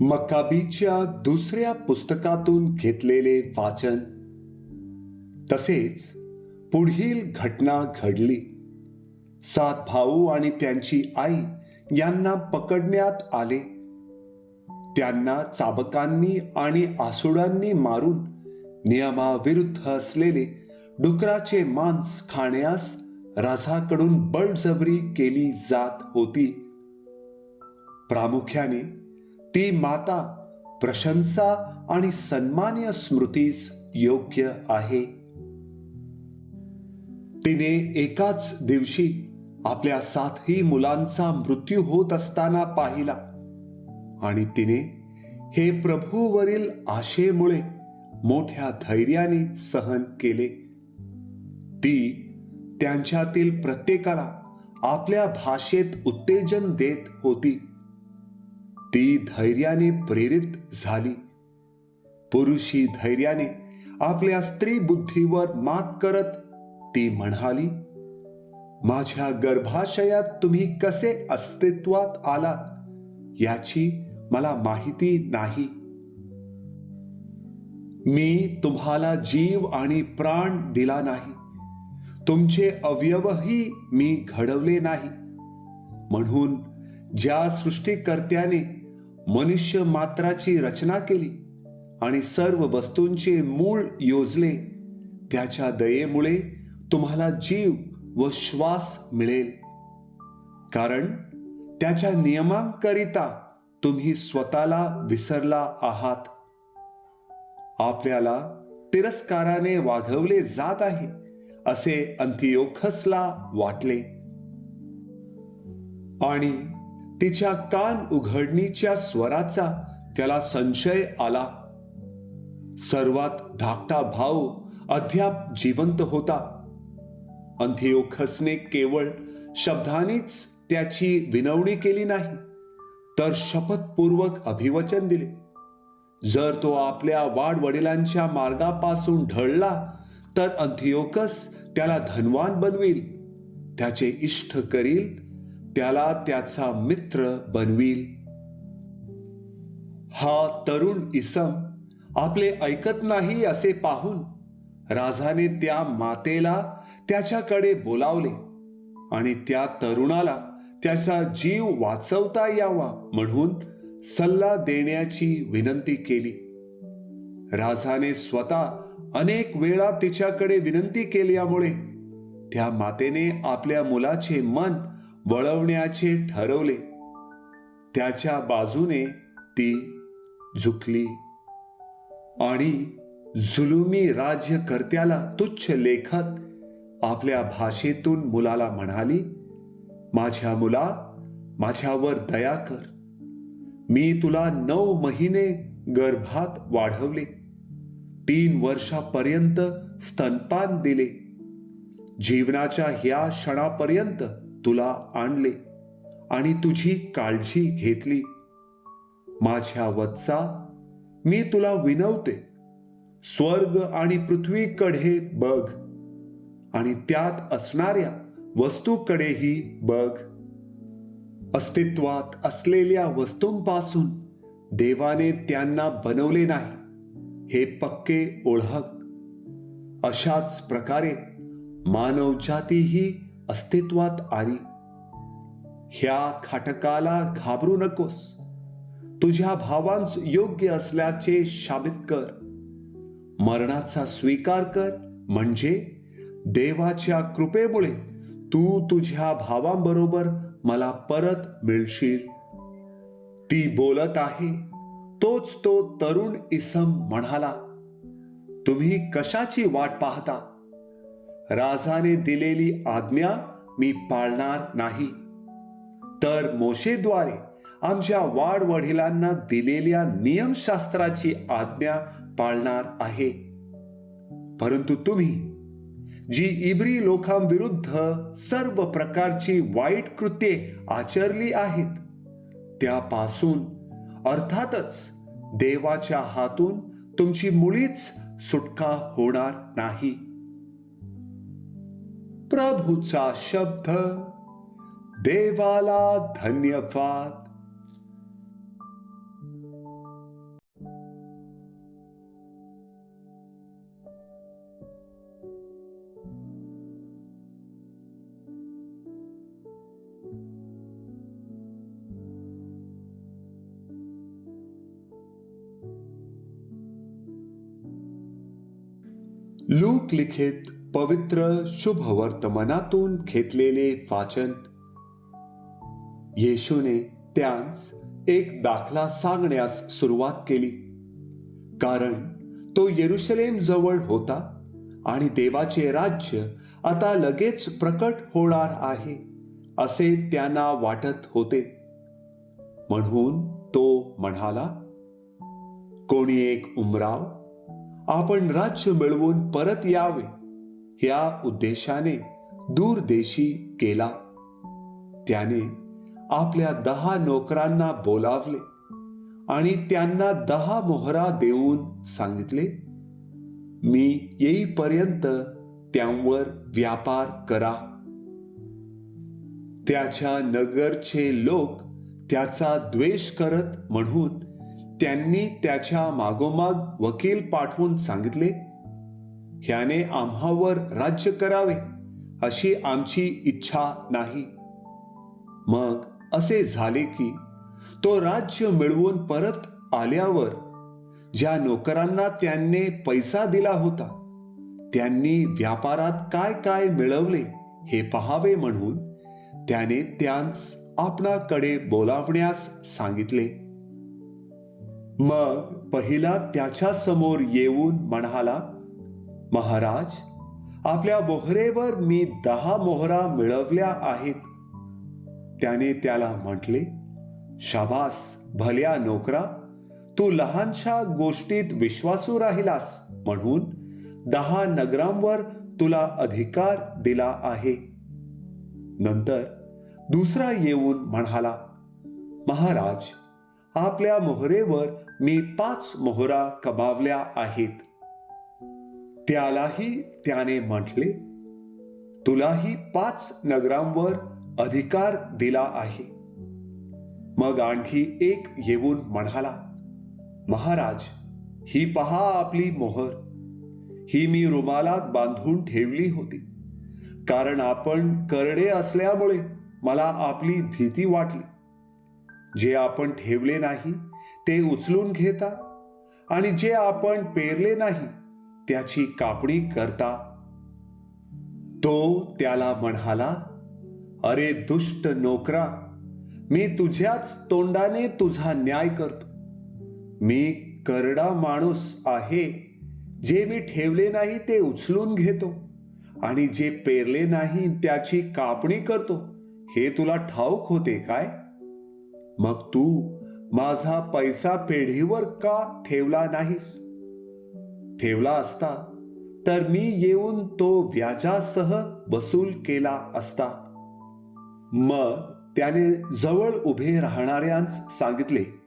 मकाबीच्या दुसऱ्या पुस्तकातून घेतलेले वाचन. तसेच पुढील घटना घडली. सात भाऊ आणि त्यांची आई यांना पकडण्यात आले. त्यांना चाबकांनी आणि आसुडांनी मारून नियमाविरुद्ध असलेले डुकराचे मांस खाण्यास राजाकडून बळजबरी केली जात होती. प्रामुख्याने ती माता प्रशंसा आणि सन्मान्य स्मृतीस योग्य आहे. तिने एकाच दिवशी आपल्या सातही मुलांचा मृत्यू होत असताना पाहिला आणि तिने हे प्रभूवरील आशेमुळे मोठ्या धैर्याने सहन केले. ती त्यांच्यातील प्रत्येकाला आपल्या भाषेत उत्तेजन देत होती. ती धैर्याने प्रेरित झाली. पुरुषी धैर्याने आपल्या स्त्री बुद्धीवर मात करत ती म्हणाली माझ्या गर्भाशयात तुम्ही कसे अस्तित्वात आलात याची मला माहिती नाही. मी तुम्हाला जीव आणि प्राण दिला नाही. तुमचे अवयवही मी घडवले नाही. म्हणून ज्या सृष्टीकर्त्याने मनुष्य मात्राची रचना केली आणि सर्व वस्तूंचे मूळ योजले. त्याच्या दयेमुळे तुम्हाला जीव व श्वास मिळेल. कारण त्याच्या नियमांकरिता तुम्ही स्वतःला विसरला आहात. आपल्याला तिरस्काराने वाघवले जात आहे असे अंथियोखसला वाटले. आणि तिच्या कान उघडणीच्या स्वराचा त्याला संशय आला. सर्वात धाकटा भाऊ अद्याप जिवंत होता. अंथिओखसने केवळ शब्दानेच त्याची विनवणी केली नाही तर शपथपूर्वक अभिवचन दिले. जर तो आपल्या वाडवडिलांच्या मार्गापासून ढळला तर अंथिओकस त्याला धनवान बनवील. त्याचे इष्ट करील त्याला त्याचा मित्र बनवील. हा तरुण इसम आपले ऐकत नाही असे पाहून राजाने त्या मातेला त्याच्याकडे बोलावले आणि त्या तरुणाला त्याचा जीव वाचवता यावा म्हणून सल्ला देण्याची विनंती केली. राजाने स्वतः अनेक वेळा तिच्याकडे विनंती केल्यामुळे त्या मातेने आपल्या मुलाचे मन वळवण्याचे ठरवले. त्याच्या बाजूने ती झुकली. आणि जुलुमी राज्यकर्त्याला तुच्छ लेखत आपल्या भाषेतून मुलाला म्हणाली माझ्या मुला माझ्यावर दया कर. मी तुला नऊ महिने गर्भात वाढवले. तीन वर्षापर्यंत स्तनपान दिले. जीवनाच्या ह्या क्षणापर्यंत तुला आणले आणि तुझी काळजी घेतली. माझ्या वत्सा मी तुला विनवते. स्वर्ग आणि पृथ्वीकडे बघ आणि त्यात असणाऱ्या वस्तूकडेही बघ. अस्तित्वात असलेल्या वस्तूंपासून देवाने त्यांना बनवले नाही हे पक्के ओळख. अशाच प्रकारे मानवजातीही अस्तित्वात आली. ह्या खाटकाला घाबरू नकोस. तुझ्या भावांस योग्य असल्याचे शाबित कर. मरणाचा स्वीकार कर. म्हणजे देवाच्या कृपेमुळे तू तुझ्या भावांबरोबर मला परत मिळशील. ती बोलत आहे तोच तो तरुण इसम म्हणाला. तुम्ही कशाची वाट पाहता? राजाने दिलेली आज्ञा मी पाळणार नाही. तर मोशेद्वारे आमच्या वाडवडिलांना दिलेल्या नियमशास्त्राची आज्ञा पाळणार आहे. परंतु तुम्ही जी इब्री लोकांविरुद्ध सर्व प्रकारची वाईट कृत्ये आचरली आहेत त्यापासून अर्थातच देवाच्या हातून तुमची मुळीच सुटका होणार नाही. प्रभूचा शब्द. देवाला धन्यवाद. लूक लिखित पवित्र शुभ वर्तमानातून घेतलेले वाचन. येशूने त्यांस एक दाखला सांगण्यास सुरुवात केली. कारण तो येरुशलेम जवळ होता आणि देवाचे राज्य आता लगेच प्रकट होणार आहे असे त्यांना वाटत होते. म्हणून तो म्हणाला कोणी एक उमराव आपण राज्य मिळवून परत यावे. या उद्देशाने दूरदेशी केला. त्याने आपल्या दहा नोकरांना बोलावले आणि त्यांना दहा मोहरा देऊन सांगितले मी येईपर्यंत त्यांवर व्यापार करा. त्याच्या नगरचे लोक त्याचा द्वेष करत म्हणून त्यांनी त्याच्या मागोमाग वकील पाठवून सांगितले ह्याने आम्हावर राज्य करावे अशी आमची इच्छा नाही. मग असे झाले की तो राज्य मिळवून परत आल्यावर ज्या नोकरांना त्यांनी पैसा दिला होता त्यांनी व्यापारात काय काय मिळवले हे पहावे म्हणून त्याने त्यांस आपणाकडे बोलावण्यास सांगितले. मग पहिला त्याच्यासमोर येऊन म्हणाला महाराज आपल्या मोहरेवर मी दहा मोहरा मिळवल्या आहेत. त्याने त्याला म्हटले शाबास भल्या नोकरा तू लहानशा गोष्टीत विश्वासू राहिलास म्हणून दहा नगरांवर तुला अधिकार दिला आहे. नंतर दुसरा येऊन म्हणाला महाराज आपल्या मोहरेवर मी पाच मोहरा कमावल्या आहेत. त्यालाही त्याने म्हटले तुलाही पाच नगरांवर अधिकार दिला आहे. मग आणखी एक येऊन म्हणाला महाराज ही पहा आपली मोहर. ही मी रुमालात बांधून ठेवली होती. कारण आपण करडे असल्यामुळे मला आपली भीती वाटली. जे आपण ठेवले नाही ते उचलून घेता आणि जे आपण पेरले नाही त्याची कापणी करता. तो त्याला म्हणाला अरे दुष्ट नोकरा मी तुझ्याच तोंडाने तुझा न्याय करतो. मी करडा माणूस आहे जे मी ठेवले नाही ते उचलून घेतो आणि जे पेरले नाही त्याची कापणी करतो. हे तुला ठाऊक होते काय? मग तू माझा पैसा पेढीवर का ठेवला नाहीस? ठेवला असता तर मी येऊन तो व्याजासह वसूल केला असता. मग त्याने जवळ उभे राहणाऱ्यांस सांगितले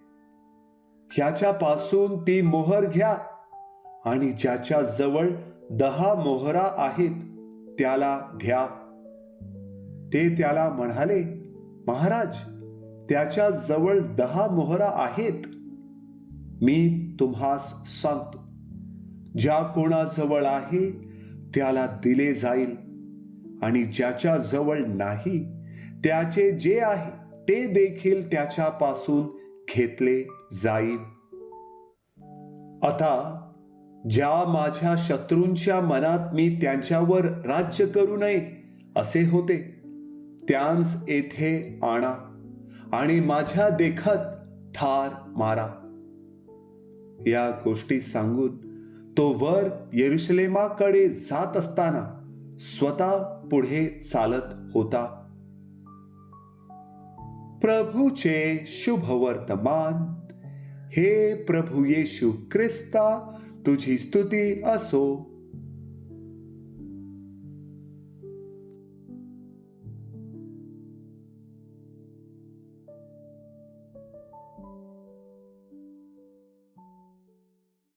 ह्याच्यापासून ती मोहर घ्या आणि ज्याच्या जवळ दहा मोहरा आहेत त्याला घ्या. ते त्याला म्हणाले महाराज त्याच्याजवळ दहा मोहरा आहेत. मी तुम्हास सांगतो. ज्या कोणाजवळ आहे त्याला दिले जाईल. आणि ज्याच्या जवळ नाही त्याचे जे आहे ते देखील त्याच्यापासून घेतले जाईल. आता ज्या माझ्या शत्रूंच्या मनात मी त्यांच्यावर राज्य करू नये असे होते. त्यांस येथे आणा आणि माझ्या देखत ठार मारा. या गोष्टी सांगून तो वर येरुशलेमाकडे जात असताना स्वतः पुढे चालत होता. प्रभूचे शुभ वर्तमान हे प्रभू येशू ख्रिस्ता तुझी स्तुती असो.